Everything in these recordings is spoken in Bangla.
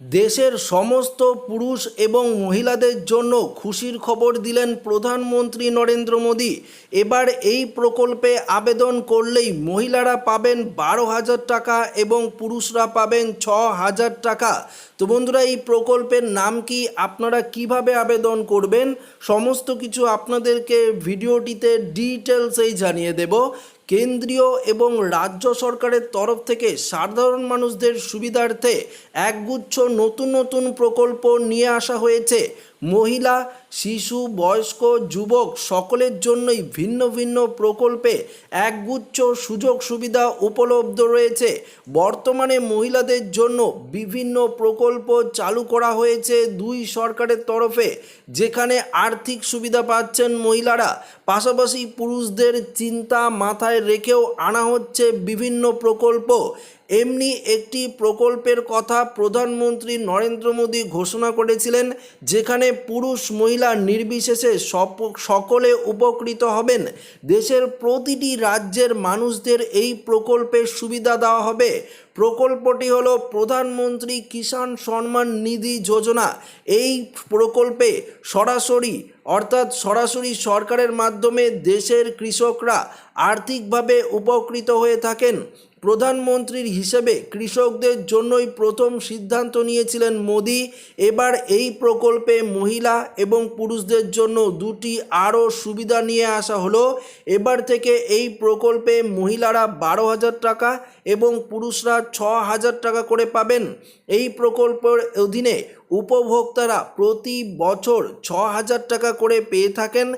দেশের সমস্ত পুরুষ এবং মহিলাদের জন্য খুশির খবর দিলেন প্রধানমন্ত্রী নরেন্দ্র মোদী। এবার এই প্রকল্পে আবেদন করলেই মহিলারা পাবেন বারো হাজার টাকা এবং পুরুষরা পাবেন ছ হাজার টাকা। তো বন্ধুরা, এই প্রকল্পের নাম কি? আপনারা কীভাবে আবেদন করবেন? সমস্ত কিছু আপনাদেরকে ভিডিওটিতে ডিটেলসেই জানিয়ে দেব। কেন্দ্রীয় এবং রাজ্য সরকারের তরফ থেকে সাধারণ মানুষদের সুবিধার্থে একগুচ্ছ নতুন নতুন প্রকল্প নিয়ে আসা হয়েছে। মহিলা, শিশু, বয়স্ক, যুবক সকলের জন্যই ভিন্ন ভিন্ন প্রকল্পে একগুচ্ছ সুযোগ সুবিধা উপলব্ধ রয়েছে। বর্তমানে মহিলাদের জন্য বিভিন্ন প্রকল্প চালু করা হয়েছে দুই সরকারের তরফে, যেখানে আর্থিক সুবিধা পাচ্ছেন মহিলারা। পাশাপাশি পুরুষদের চিন্তা মাথায় রেখেও আনা হচ্ছে বিভিন্ন প্রকল্প। এমনি একটি প্রকল্পের কথা প্রধানমন্ত্রী নরেন্দ্র মোদী ঘোষণা করেছিলেন, যেখানে পুরুষ মহিলা নির্বিশেষে সকলে উপকৃত হবেন। দেশের প্রতিটি রাজ্যের মানুষদের এই প্রকল্পের সুবিধা দেওয়া হবে। প্রকল্পটি হলো প্রধানমন্ত্রী কিষাণ সম্মান নিধি যোজনা। এই প্রকল্পে সরাসরি, অর্থাৎ সরাসরি সরকারের মাধ্যমে দেশের কৃষকরা আর্থিকভাবে উপকৃত হয়ে থাকেন। প্রধানমন্ত্রীর হিসেবে কৃষকদের জন্যই প্রথম সিদ্ধান্ত নিয়েছিলেন মোদি। এবার এই প্রকল্পে মহিলা এবং পুরুষদের জন্য দুটি আরও সুবিধা নিয়ে আসা হলো। এবার থেকে এই প্রকল্পে মহিলারা বারো হাজার টাকা এবং পুরুষরা ছ হাজার টাকা করে পাবেন। এই প্রকল্পের অধীনে উপভোক্তারা প্রতি বছর ছ হাজার টাকা করে পেয়ে থাকেন,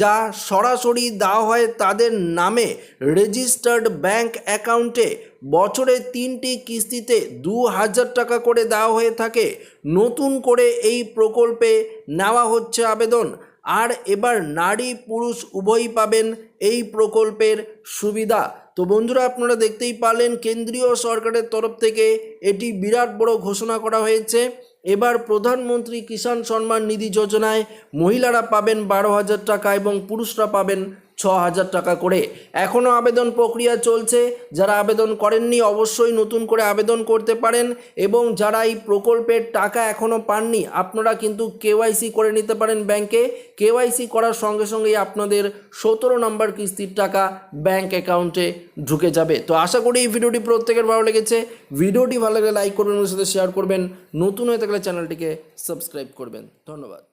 যা সরাসরি দেওয়া হয় তাদের নামে রেজিস্টার্ড ব্যাংক অ্যাকাউন্টে। বছরে তিনটি কিস্তিতে দু হাজার টাকা করে দেওয়া হয়ে থাকে। নতুন করে এই প্রকল্পে নেওয়া হচ্ছে আবেদন। আর এবার নারী পুরুষ উভয়ই পাবেন এই প্রকল্পের সুবিধা। তো বন্ধুরা, আপনারা দেখতেই পারলেন, কেন্দ্রীয় সরকারের তরফ থেকে এটি বিরাট বড় ঘোষণা করা হয়েছে। এবার প্রধানমন্ত্রী কিষাণ সম্মান নিধি যোজনায় মহিলারা পাবেন বারো হাজার টাকা এবং পুরুষরা পাবেন ছ হাজার টাকা করে। এখনও আবেদন প্রক্রিয়া চলছে। যারা আবেদন করেননি, অবশ্যই নতুন করে আবেদন করতে পারেন এবং যারা এই প্রকল্পের টাকা এখনও পাননি, আপনারা কিন্তু কেওয়াইসি করে নিতে পারেন ব্যাংকে। কেওয়াইসি করার সঙ্গে সঙ্গেই আপনাদের সতেরো নম্বর কিস্তির টাকা ব্যাংক অ্যাকাউন্টে ঢুকে যাবে। তো আশা করি এই ভিডিওটি প্রত্যেকের ভালো লেগেছে। ভিডিওটি ভালো লাগলে লাইক করবেন ওর সাথে শেয়ার করবেন। নতুন হয়ে থাকলে চ্যানেলটিকে সাবস্ক্রাইব করবেন। ধন্যবাদ।